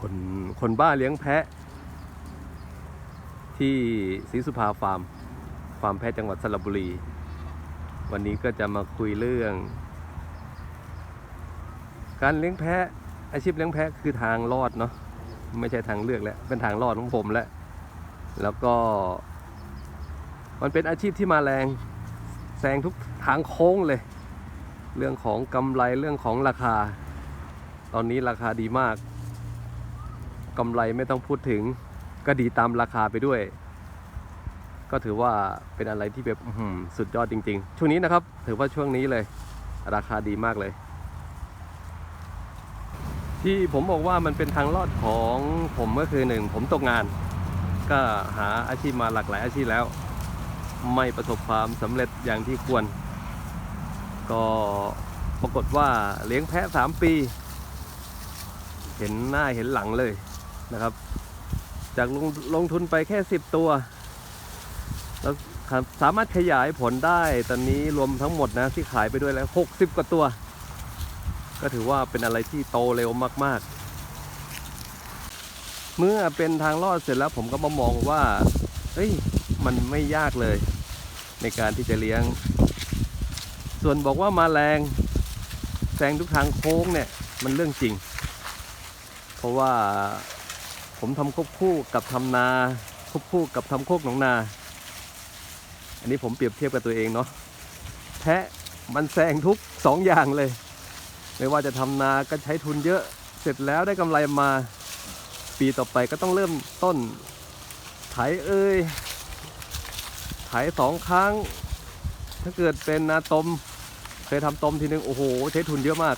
คนคนบ้าเลี้ยงแพะ ที่ศรีสุภาฟาร์มฟาร์มแพะจังหวัดสระบุรี วันนี้ก็จะมาคุยเรื่อง การเลี้ยงแพะ อาชีพเลี้ยงแพะคือทางรอดเนาะไม่ใช่ทางเลือกแล้วเป็นทางรอดของผมแล้วแล้วก็ มันเป็นอาชีพที่มาแรงแซงทุกทางโค้งเลย เรื่องของกำไรเรื่องของราคา ตอนนี้ราคาดีมาก กำไรไม่ต้องพูดถึงก็ดีตามราคาไปด้วย ก็ถือว่าเป็นอะไรที่แบบสุดยอดจริง ๆ ช่วงนี้นะครับ ถือว่าช่วงนี้เลย ราคาดีมากเลย ที่ผมบอกว่ามันเป็นทางรอดของผมก็คือหนึ่งผมตกงาน ก็หาอาชีพมาหลากหลายอาชีพแล้ว ไม่ประสบความสำเร็จอย่างที่ควร ก็ปรากฏว่าเลี้ยงแพะสามปี เห็นหน้าเห็นหลังเลย นะครับ จากลงลงทุนไปแค่สิบตัวแล้วครับสามารถขยายผลได้ตอนนี้รวมทั้งหมดนะที่ขายไปด้วยแล้วหกสิบกว่าตัว ก็ถือว่าเป็นอะไรที่โตเร็วมาก ๆ เมื่อเป็นทางรอดเสร็จแล้วผมก็มามองว่าเฮ้ยมันไม่ยากเลย ในการที่จะเลี้ยง ส่วนบอกว่ามาแรงแซงทุกทางโค้งเนี่ยมันเรื่องจริง เพราะว่า ผมทำควบคู่กับทำนาควบคู่กับทำโคกหนองนา อันนี้ผมเปรียบเทียบกับตัวเองเนาะแพะมันแซงทุกสองอย่างเลย ไม่ว่าจะทำนาก็ใช้ทุนเยอะ เสร็จแล้วได้กำไรมา ปีต่อไปก็ต้องเริ่มต้นไถเอ้ยไถสองครั้ง ถ้าเกิดเป็นนาตม เคยทำตมทีนึงโอ้โห ใช้ทุนเยอะมาก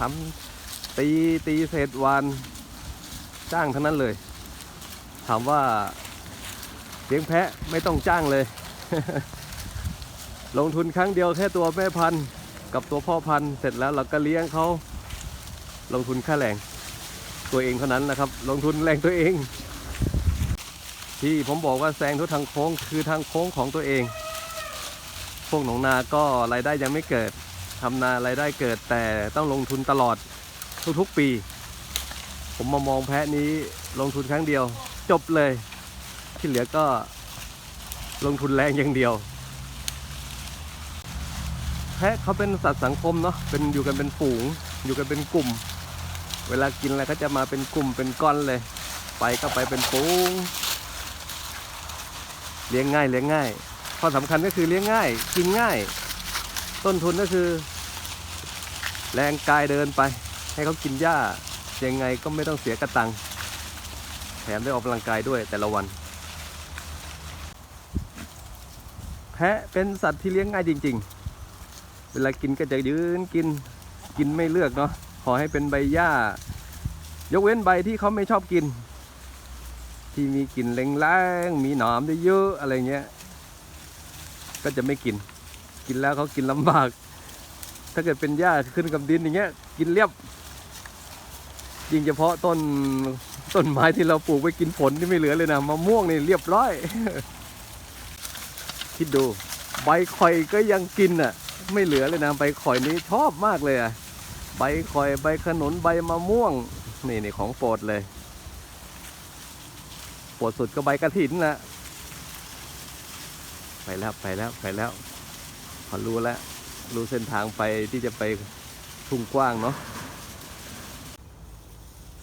ทำตีตีเศษวานจ้างทั้งนั้นเลย ถามว่าเลี้ยงแพะไม่ต้องจ้างเลย ลงทุนครั้งเดียวแค่ตัวแม่พันธุ์กับตัวพ่อพันธุ์เสร็จแล้วเราก็เลี้ยงเขาลงทุนค่าแรงตัวเองเท่านั้นนะครับ ลงทุนแรงตัวเอง ที่ผมบอกว่าแซงทุกทางโค้งคือทางโค้งของตัวเอง พวกหนองนาก็รายได้ยังไม่เกิดทำนารายได้เกิดแต่ต้องลงทุนตลอดทุกๆปี ผมมามองแพะนี้ลงทุนครั้งเดียว จบเลย ที่เหลือก็ลงทุนแรงอย่างเดียว แพะเขาเป็นสัตว์สังคมเนาะเป็นอยู่กันเป็นฝูง อยู่กันเป็นกลุ่ม เวลากินอะไรก็จะมาเป็นกลุ่มเป็นก้อนเลย ไปก็ไปเป็นฝูงเลี้ยงง่ายเลี้ยงง่ายข้อสำคัญก็คือเลี้ยงง่าย กินง่าย ต้นทุนก็คือ แรงกายเดินไป ให้เขากินหญ้า ยังไงก็ไม่ต้องเสียกระตัง แถมได้ออกกำลังกายด้วยแต่ละวัน แพะเป็นสัตว์ที่เลี้ยงง่ายจริง ๆ เวลากินก็จะยืนกิน กินไม่เลือกเนาะ ขอให้เป็นใบหญ้า ยกเว้นใบที่เขาไม่ชอบกิน ที่มีกลิ่นแรงๆมีหนามเยอะๆอะไรเงี้ย ก็จะไม่กิน กินแล้วเขากินลำบาก ถ้าเกิดเป็นหญ้าขึ้นกับดินอย่างเงี้ย กินเรียบ ยิ่งเฉพาะต้นต้นไม้ที่เราปลูกไว้กินผลที่ไม่เหลือเลยนะมะม่วงนี่เรียบร้อย คิดดู ใบข่อยก็ยังกินอะ ไม่เหลือเลยนะใบข่อยนี้ชอบมากเลยอะใบข่อยใบขนุนใบมะม่วง นี่นี่ของโปรดเลยโปรดสุดก็ใบกระถินนะไปแล้วไปแล้วไปแล้วพอรู้แล้วรู้เส้นทางไปที่จะไปทุ่งกว้างเนาะ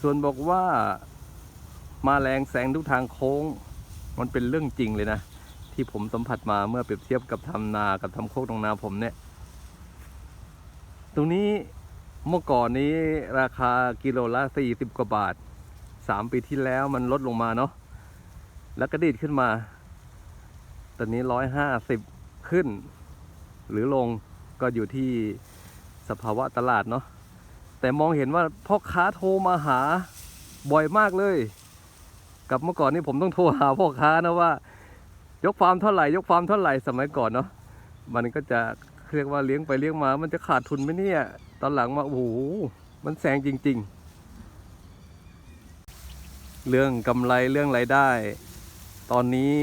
ส่วนบอกว่ามาแรงแสงทุกทางโค้ง มันเป็นเรื่องจริงเลยนะ ที่ผมสัมผัสมาเมื่อเปรียบเทียบกับทำนากับทำโคกตรงนาผมเนี่ย ตรงนี้เมื่อก่อนนี้ราคากิโลละสี่สิบกว่าบาทสามปีที่แล้วมันลดลงมาเนาะแล้วก็ดีดขึ้นมา ตอนนี้ร้อยห้าสิบขึ้น หรือลงก็อยู่ที่สภาวะตลาดเนาะ แต่มองเห็นว่าพ่อค้าโทรมาหาบ่อยมากเลย กับเมื่อก่อนนี่ผมต้องโทรหาพ่อค้านะว่า ยกฟาร์มเท่าไหร่ยกฟาร์มเท่าไหร่สมัยก่อนเนาะมันก็จะเรียกว่าเลี้ยงไปเลี้ยงมา มันจะขาดทุนไหมเนี่ยตอนหลังมาโอ้โหมันแซงจริง ๆ เรื่องกำไรเรื่องรายได้ ตอนนี้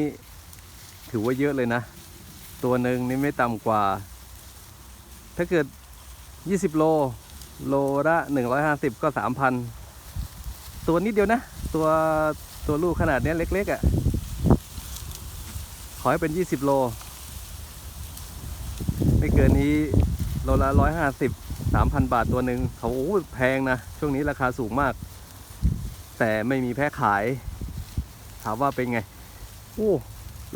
ถือว่าเยอะเลยนะ ตัวหนึ่งนี่ไม่ต่ำกว่า ถ้าเกิด 20 โล โลละ150ก็3,000ตัวนิดเดียวนะ ตัวตัวลูกขนาดเนี้ยเล็กๆอะ่ะ ขอให้เป็น20โล ไม่เกินนี้โลละร้อยห้าสิบสามพันบาทตัวหนึ่งเขาโอ้แพงนะ ช่วงนี้ราคาสูงมาก แต่ไม่มีแพ้ขาย ถามว่าเป็นไง โอ้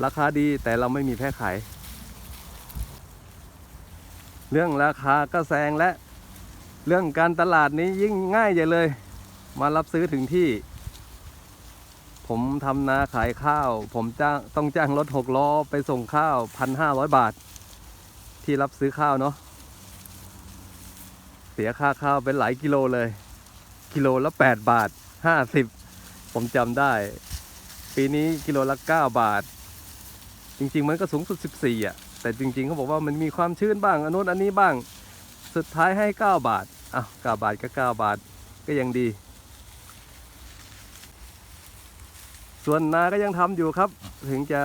ราคาดีแต่เราไม่มีแพ้ขาย เรื่องราคาก็แซงและ เรื่องการตลาดนี้ยิ่งง่ายใหญ่เลย มารับซื้อถึงที่ ผมทำนาขายข้าว ผมจ้างต้องจ้างรถหกล้อไปส่งข้าวพันห้าร้อยบาท ที่รับซื้อข้าวเนาะเสียค่าข้าวเป็นหลายกิโลเลย กิโลละแปดบาทห้าสิบผมจำได้ ปีนี้กิโลละเก้าบาท จริง ๆ มันก็สูงสุด14อะแต่จริงๆเขาบอกว่ามันมีความชื้นบ้างอันโน้นอันนี้บ้าง สุดท้ายให้ 9 บาทอ้าว9บาทก็ 9 บาทก็ยังดี ส่วนนาก็ยังทำอยู่ครับ ถึงจะ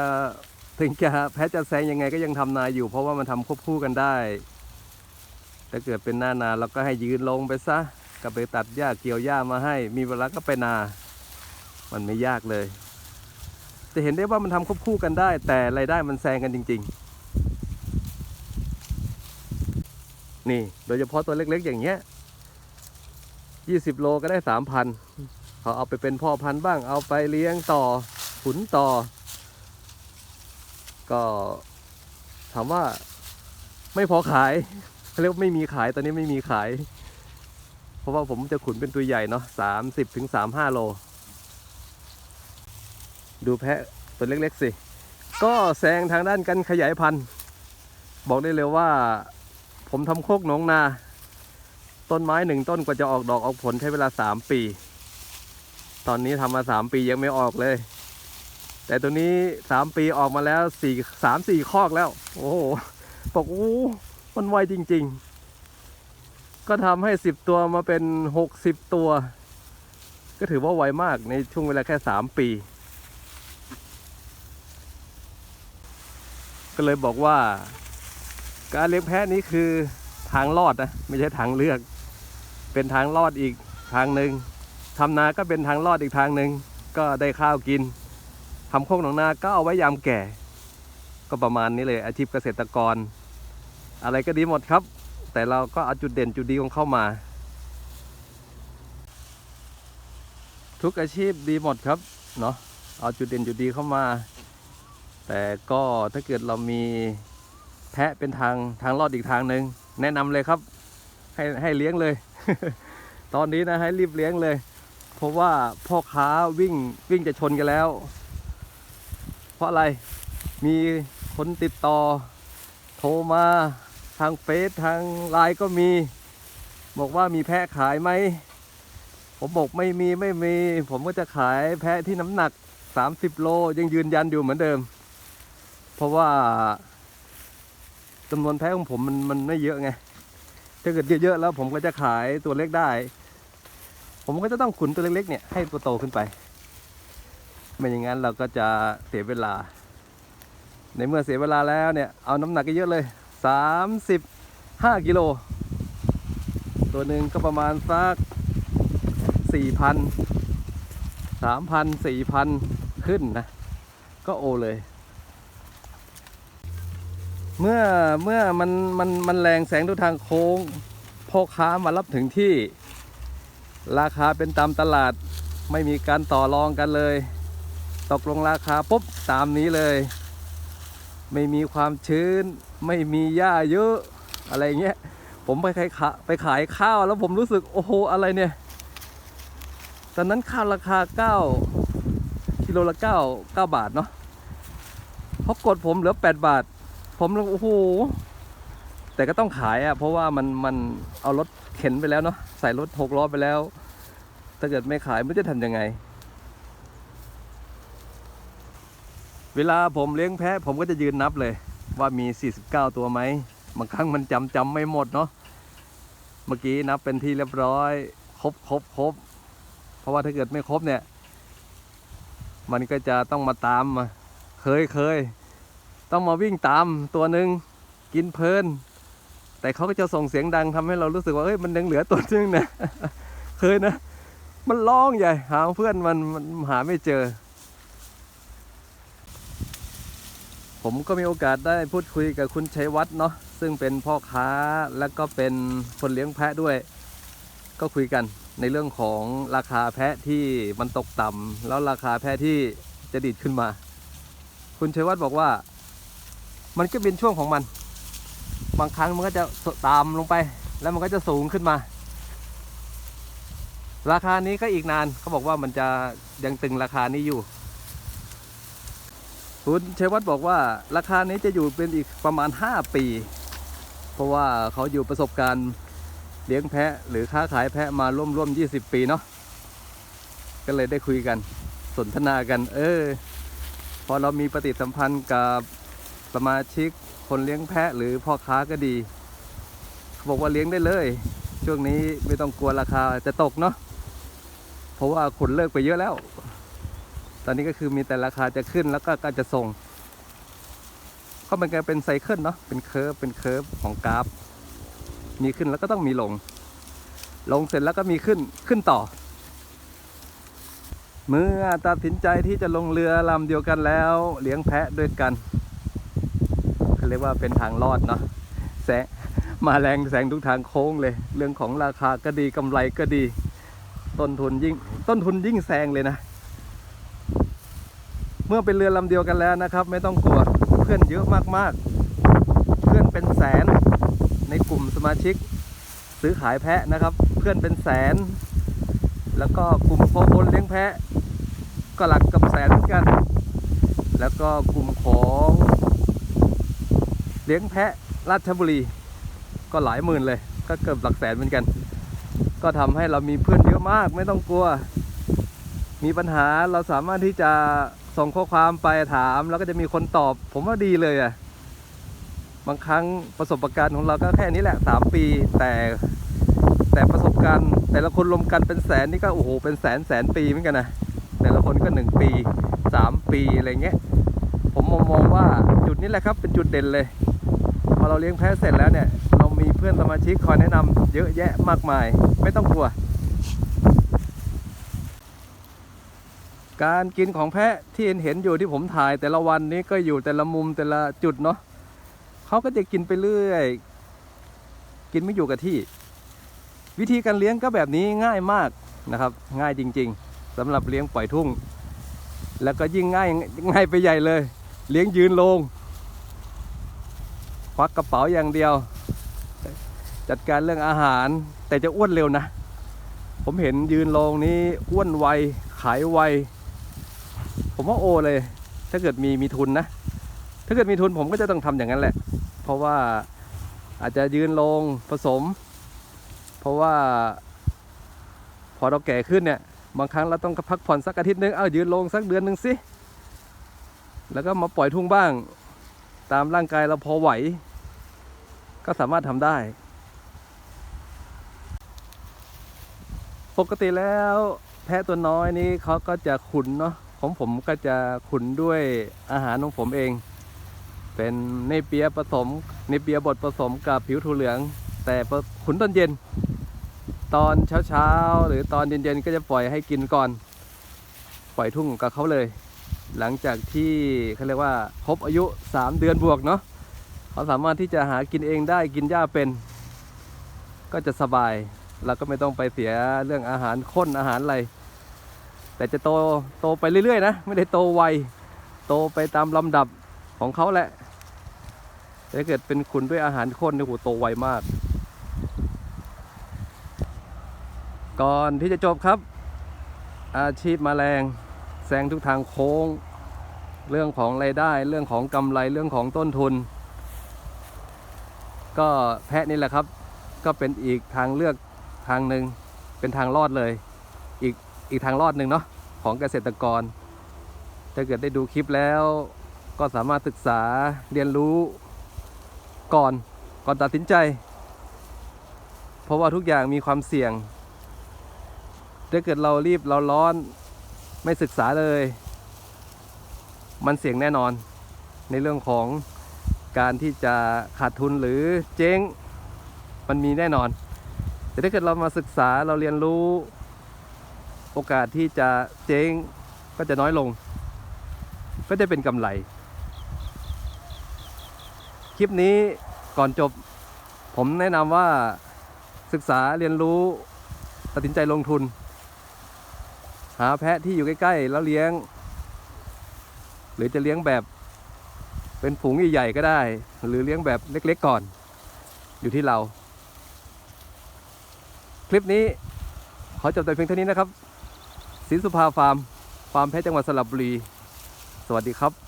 ถึงจะแพ้จะแซงยังไงก็ยังทำนาอยู่ เพราะว่ามันทำควบคู่กันได้ถ้าเกิดเป็นหน้านาเราก็ให้ยืนลงไปซะก็ไปตัดหญ้าเกี่ยวหญ้ามาให้ มีเวลาก็ไปนา มันไม่ยากเลย จะเห็นได้ว่ามันทำควบคู่กันได้ แต่รายได้มันแซงกันจริง ๆ นี่ โดยเฉพาะตัวเล็กๆ อย่างเงี้ยยี่สิบโลก็ได้สามพันเขาเอาไปเป็นพ่อพันธุ์บ้าง เอาไปเลี้ยงต่อขุนต่อ ก็ถามว่าไม่พอขายเขาเรียกไม่มีขายตอนนี้ไม่มีขาย เพราะว่าผมจะขุนเป็นตัวใหญ่เนาะสามสิบถึงสามห้าโล ดูแพะตัวเล็กๆสิ ก็แซงทางด้านการขยายพันธุ์ บอกได้เลยว่า ผมทำโคกหนองนา ต้นไม้หนึ่งต้นกว่าจะออกดอกออกผลใช้เวลาสามปี ตอนนี้ทำมาสามปียังไม่ออกเลย แต่ตัวนี้สามปีออกมาแล้วสี่สามสี่คอกแล้ว โอ้โหบอกโอ้มันไวจริง ๆ ก็ทำให้สิบตัวมาเป็นหกสิบตัว ก็ถือว่าไวมากในช่วงเวลาแค่สามปี ก็เลยบอกว่า การเลี้ยงแพะนี้คือทางรอดนะไม่ใช่ทางเลือก เป็นทางรอดอีกทางหนึ่งทำนาก็เป็นทางรอดอีกทางหนึ่งก็ได้ข้าวกินทำโคกหนองนาก็เอาไว้ยามแก่ ก็ประมาณนี้เลยอาชีพเกษตรกร อะไรก็ดีหมดครับ แต่เราก็เอาจุดเด่นจุดดีของเข้ามา ทุกอาชีพดีหมดครับเนาะเอาจุดเด่นจุดดีเข้ามา แต่ก็ถ้าเกิดเรามี แพะเป็นทางทางรอดอีกทางหนึ่งแนะนำเลยครับ ให้ให้เลี้ยงเลย ตอนนี้นะให้รีบเลี้ยงเลย เพราะว่าพ่อค้าวิ่งวิ่งจะชนกันแล้ว เพราะอะไรมีคนติดต่อ โทรมาทางเฟซทางไลน์ก็มี บอกว่ามีแพะขายไหมผมบอกไม่มีไม่มี ผมก็จะขายแพะที่น้ำหนัก 30 โลยังยืนยันอยู่เหมือนเดิม เพราะว่า จำนวนแพะของผมมันมันไม่เยอะไง ถ้าเกิดเยอะๆแล้วผมก็จะขายตัวเล็กได้ ผมก็จะต้องขุนตัวเล็กๆเนี่ยให้ตัวโตขึ้นไป ไม่อย่างนั้นเราก็จะเสียเวลา ในเมื่อเสียเวลาแล้วเนี่ยเอาน้ำหนักเยอะเลย 35กิโล ตัวหนึ่งก็ประมาณสัก4,000 3,000 4,000 ขึ้นนะ ก็โอเลย เมื่อเมื่อมันมันมันแรงแสงทุกทางโค้งพ่อค้ามารับถึงที่ ราคาเป็นตามตลาดไม่มีการต่อรองกันเลย ตกลงราคาปุ๊บตามนี้เลย ไม่มีความชื้น ไม่มีหญ้าเยอะอะไรเงี้ยผมไปขายขาไปขายข้าวแล้วผมรู้สึกโอ้โหอะไรเนี่ย ตอนนั้นข้าวราคาเก้ากิโลละเก้าเก้าบาทเนาะเพรากดผมเหลือแปดบาท ผมเลยโอ้โหแต่ก็ต้องขายอะ่ะเพราะว่ามันมันเอารถเข็นไปแล้วเนาะใส่รถหกล้อไปแล้ว ถ้าเกิดไม่ขายไม่รู้จะทำยังไง เวลาผมเลี้ยงแพะ ผมก็จะยืนนับเลย ว่ามี 49 ตัวไหมบางครั้งมันจำจำไม่หมดเนาะเมื่อกี้นับเป็นที่เรียบร้อย ครบครบครบเพราะว่าถ้าเกิดไม่ครบเนี่ย มันก็จะต้องมาตามมาเคยเคย ต้องมาวิ่งตามตัวหนึ่งกินเพลิน แต่เขาก็จะส่งเสียงดังทำให้เรารู้สึกว่าเอ้ยมันยังเหลือตัวหนึงนะเคยนะ มันร้องใหญ่หาเพื่อนมันมันหาไม่เจอ ผมก็มีโอกาสได้พูดคุยกับคุณชัยวัฒน์เนาะซึ่งเป็นพ่อค้าและก็เป็นคนเลี้ยงแพะด้วย ก็คุยกันในเรื่องของราคาแพะที่มันตกต่ำแล้วราคาแพะที่จะดีดขึ้นมา คุณชัยวัฒน์บอกว่า มันก็เป็นช่วงของมัน บางครั้งมันก็จะตามลงไป แล้วมันก็จะสูงขึ้นมา ราคานี้ก็อีกนานเขาบอกว่ามันจะยังตึงราคานี้อยู่คุณเชวัฒน์บอกว่าราคานี้จะอยู่เป็นอีกประมาณ 5 ปี เพราะว่าเขาอยู่ประสบการณ์เลี้ยงแพะหรือค้าขายแพะมาร่วมร่วม20 ปีเนาะก็เลยได้คุยกันสนทนากัน เออ พอเรามีปฏิสัมพันธ์กับ สมาชิกคนเลี้ยงแพะหรือพ่อค้าก็ดีเขาบอกว่าเลี้ยงได้เลย ช่วงนี้ไม่ต้องกลัวราคาจะตกเนาะเพราะว่าขนเลิกไปเยอะแล้ว ตอนนี้ก็คือมีแต่ราคาจะขึ้นแล้วก็ก็จะส่งก็มันก็เป็นไซเคิลเนาะเป็นเคอร์ฟเป็นเคอร์ฟของกราฟ มีขึ้นแล้วก็ต้องมีลง ลงเสร็จแล้วก็มีขึ้นขึ้นต่อ เมื่อตัดสินใจที่จะลงเรือลำเดียวกันแล้ว เลี้ยงแพะด้วยกัน เรียกว่าเป็นทางรอดเนาะแสงมาแรงแสงทุกทางโค้งเลย เรื่องของราคาก็ดีกำไรก็ดี ต้นทุนยิ่งต้นทุนยิ่งแซงเลยนะ เมื่อเป็นเรือลำเดียวกันแล้วนะครับ ไม่ต้องกลัวเพื่อนเยอะมากๆ เพื่อนเป็นแสนในกลุ่มสมาชิก ซื้อขายแพะนะครับ เพื่อนเป็นแสน แล้วก็กลุ่มโคคนเลี้ยงแพะ ก็หลักกับแสนเหมือนกัน แล้วก็กลุ่มของ เลี้ยงแพะราชบุรี ก็หลายหมื่นเลย ก็เกือบหลักแสนเหมือนกัน ก็ทำให้เรามีเพื่อนเยอะมากไม่ต้องกลัว มีปัญหาเราสามารถที่จะส่งข้อความไปถาม แล้วก็จะมีคนตอบ ผมว่าดีเลยอะบางครั้งประสบการณ์ของเราก็แค่นี้แหละสามปี แต่แต่ประสบการณ์แต่ละคนรวมกันเป็นแสนนี่ก็โอ้โหเป็นแสนแสนปีเหมือนกันนะแต่ละคนก็หนึ่งปีสามปีอะไรเงี้ยผมมองว่าจุดนี้แหละครับเป็นจุดเด่นเลย อเราเลี้ยงแพะเสร็จแล้วเนี่ย เรามีเพื่อนสมาชิกคอยแนะนำเยอะแยะมากมาย ไม่ต้องกลัว การกินของแพะที่เห็นเห็นอยู่ที่ผมถ่าย แต่ละวันนี้ก็อยู่แต่ละมุมแต่ละจุดเนาะเขาก็จะกินไปเรื่อย กินไม่อยู่กับที่ วิธีการเลี้ยงก็แบบนี้ง่ายมากนะครับ ง่ายจริง ๆสำหรับเลี้ยงปล่อยทุ่ง แล้วก็ยิ่งง่ายง่ายไปใหญ่เลย เลี้ยงยืนลง ควักกระเป๋าอย่างเดียว จัดการเรื่องอาหารแต่จะอ้วนเร็วนะ ผมเห็นยืนลงนี้อ้วนไว ขายไว ผมว่าโอเลย ถ้าเกิดมีมีทุนนะ ถ้าเกิดมีทุนผมก็จะต้องทำอย่างนั้นแหละ เพราะว่าอาจจะยืนลงผสม เพราะว่า พอเราแก่ขึ้นเนี่ย บางครั้งเราต้องพักผ่อนสักอาทิตย์นึง เอายืนลงสักเดือนหนึ่งสิ แล้วก็มาปล่อยทุ่งบ้าง ตามร่างกายเราพอไหว ก็สามารถทำได้ ปกติแล้วแพะตัวน้อยนี้เขาก็จะขุนเนาะของผมก็จะขุนด้วยอาหารของผมเอง เป็นเนเปียผสมเนเปียบดผสมกับผิวถั่วเหลือง แต่ขุนตอนเย็น ตอนเช้าๆหรือตอนเย็นๆก็จะปล่อยให้กินก่อน ปล่อยทุ่งกับเขาเลย หลังจากที่เขาเรียกว่าครบอายุ 3 เดือนบวกเนาะเขาสามารถที่จะหากินเองได้กินหญ้าเป็น ก็จะสบายเราก็ไม่ต้องไปเสียเรื่องอาหารข้นอาหารอะไรแต่จะโตโตไปเรื่อยๆนะไม่ได้โตไวโตไปตามลำดับของเขาแหละแต่ถ้าเกิดเป็นขุนด้วยอาหารข้นเนี่ยโหโตไวมาก ก่อนที่จะจบครับ อาชีพแมลงแซงทุกทางโค้ง เรื่องของรายได้ เรื่องของกำไรเรื่องของต้นทุน ก็แพะนี่แหละครับ ก็เป็นอีกทางเลือกทางหนึ่งเป็นทางรอดเลย อีกอีกทางรอดหนึ่งเนาะของเกษตรกร ถ้าเกิดได้ดูคลิปแล้ว ก็สามารถศึกษาเรียนรู้ก่อนก่อนตัดสินใจ เพราะว่าทุกอย่างมีความเสี่ยง ถ้าเกิดเรารีบเราร้อนไม่ศึกษาเลย มันเสี่ยงแน่นอน ในเรื่องของการที่จะขาดทุนหรือเจ๊งมันมีแน่นอน แต่ถ้าเกิดเรามาศึกษาเราเรียนรู้ โอกาสที่จะเจ๊งก็จะน้อยลง ก็จะเป็นกำไร คลิปนี้ก่อนจบ ผมแนะนำว่าศึกษาเรียนรู้ตัดสินใจลงทุน หาแพะที่อยู่ใกล้ ๆ แล้วเลี้ยง หรือจะเลี้ยงแบบเป็นฝูงใหญ่ๆก็ได้ หรือเลี้ยงแบบเล็กๆก่อน อยู่ที่เรา คลิปนี้ขอจบแต่เพียงเท่านี้นะครับศรีสุภาฟาร์มฟาร์มแพะจังหวัดสระบุรี สวัสดีครับ